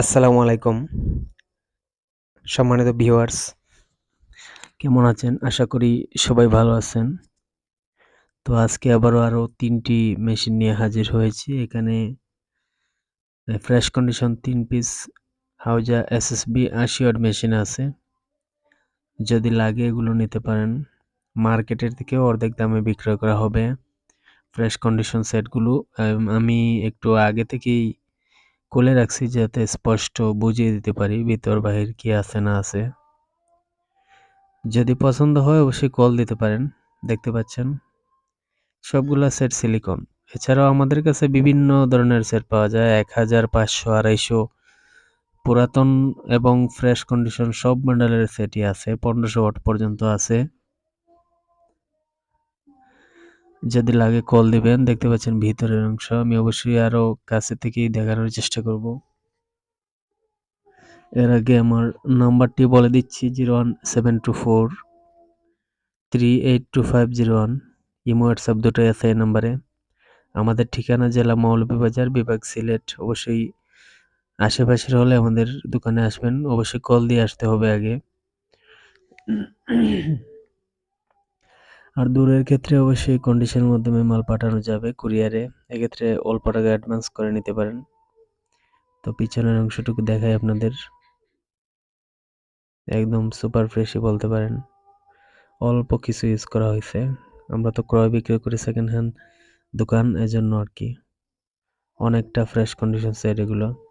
আসসালামু আলাইকুম, সম্মানিত ভিউয়ার্স কেমন আছেন? আশা করি সবাই ভালো আছেন। তো আজকে আবারও আরও তিনটি মেশিন নিয়ে হাজির হয়েছি। এখানে ফ্রেশ কন্ডিশন তিন পিস হাউজা এসএসবি আশি ওয়াট মেশিন আছে। যদি লাগে এগুলো নিতে পারেন। মার্কেটের থেকেও অর্ধেক দামে বিক্রয় করা হবে। ফ্রেশ কন্ডিশন সেটগুলো আমি একটু আগে থেকেই খুলে রাখছি যাতে স্পষ্ট বুঝিয়ে দিতে পারি ভিতর বাহির কি আছে না আছে। যদি পছন্দ হয় অবশ্যই কল দিতে পারেন, দেখতে পাচ্ছেন। সবগুলা সেট সিলিকন এছাড়াও আমাদের কাছে বিভিন্ন ধরনের সেট পাওয়া যায় এক হাজার পাঁচশো, আড়াইশো। পুরাতন এবং ফ্রেশ কন্ডিশন সব মডেলের সেটই আছে, পনেরোশো ওয়াট পর্যন্ত আছে। যদি লাগে কল দিবেন, দেখতে পাচ্ছেন ভিতরের অংশ। আমি অবশ্যই আরও কাছে থেকেই দেখানোর চেষ্টা করব। এর আগে আমার নাম্বারটি বলে দিচ্ছি, zero one seven two four, three eight two five zero one. Imo, WhatsApp দুটোই আছে এই নাম্বারে। আমাদের ঠিকানা জেলা মৌলভীবাজার, বিভাগ সিলেট। অবশ্যই আশেপাশের হলে আমাদের দোকানে আসবেন। অবশ্যই কল দিয়ে আসতে হবে আগে। আর দূরের ক্ষেত্রে অবশ্যই কন্ডিশনের মাধ্যমে মাল পাঠানো যাবে। কুরিয়ারে এক্ষেত্রে অল্প টাকা অ্যাডভান্স করে নিতে পারেন। তো পিছনের অংশটুকু দেখাই আপনাদের। একদম সুপার ফ্রেশই বলতে পারেন। অল্প কিছু ইউজ করা হয়েছে। আমরা তো ক্রয় বিক্রয় করি সেকেন্ড হ্যান্ড দোকান, এজন্য আর কি। অনেকটা ফ্রেশ কন্ডিশন সেট এগুলো।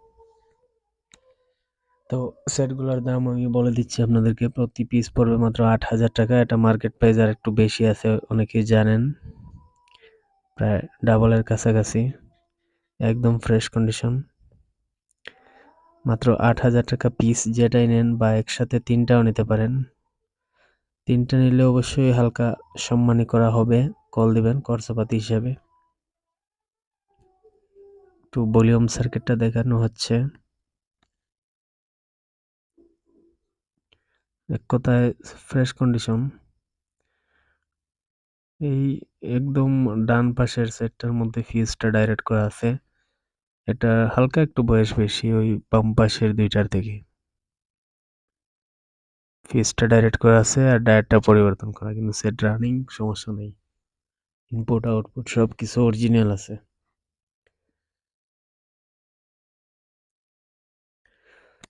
তো সেটগুলোর দাম আমি বলে দিচ্ছি আপনাদেরকে। প্রতি পিস পড়বে মাত্র আট হাজার টাকা। এটা মার্কেট প্রাইস আর একটু বেশি আছে, অনেকেই জানেন। প্রায় ডাবলের কাছাকাছি। একদম ফ্রেশ কন্ডিশন মাত্র আট হাজার টাকা পিস যেটাই নেন বা একসাথে তিনটাও নিতে পারেন। তিনটা নিলে অবশ্যই হালকা সম্মানী করা হবে। কল দিবেন খরচাপাতি হিসাবে। একটু ভলিউম সার্কিটটা দেখানো হচ্ছে। এক কথায় ফ্রেশ কন্ডিশন এই একদম ডান পাশের সেটটার মধ্যে ফিউজটা ডাইরেক্ট করা আছে। এটা হালকা একটু বয়স বেশি, ওই বাম পাশের দুইটার থেকে ফিউজটা ডাইরেক্ট করা আছে আর ডায়ারটা পরিবর্তন করা, কিন্তু সেট রানিং সমস্যা নেই। ইনপুট আউটপুট সব কিছু অরিজিনাল আছে।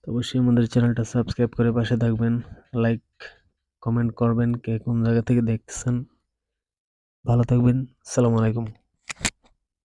অবশ্যই আমাদের চ্যানেলটা সাবস্ক্রাইব করে পাশে থাকবেন। লাইক কমেন্ট করবেন কে কোন জায়গা থেকে দেখতেছেন। ভালো থাকবেন। সালাম আলাইকুম।